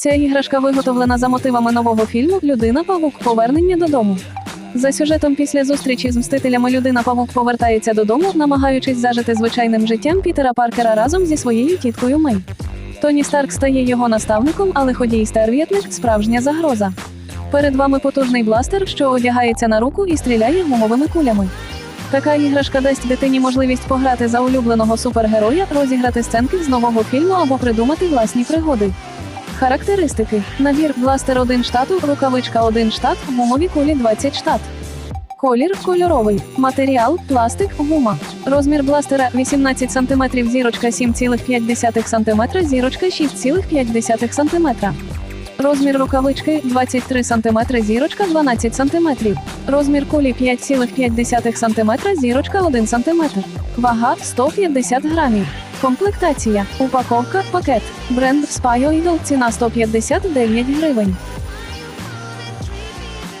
Ця іграшка виготовлена за мотивами нового фільму Людина Павук Повернення додому. За сюжетом після зустрічі з мстителями людина Павук повертається додому, намагаючись зажити звичайним життям Пітера Паркера разом зі своєю тіткою Мей. Тоні Старк стає його наставником, але ходій стерв'ятник справжня загроза. Перед вами потужний бластер, що одягається на руку і стріляє гумовими кулями. Така іграшка дасть дитині можливість пограти за улюбленого супергероя, розіграти сценки з нового фільму або придумати власні пригоди. Характеристики: набір бластер 1 штату, рукавичка 1 штат, гумові кулі 20 штат. Колір кольоровий. Матеріал пластик, гума. Розмір бластера 18 см, зірочка 7,5 см, зірочка 6,5 см. Розмір рукавички 23 см, зірочка 12 см. Розмір кулі 5,5 см, зірочка 1 см. Вага 150 грамів. Комплектація. Упаковка пакет. Бренд Spy Idol. Ціна 159 гривень.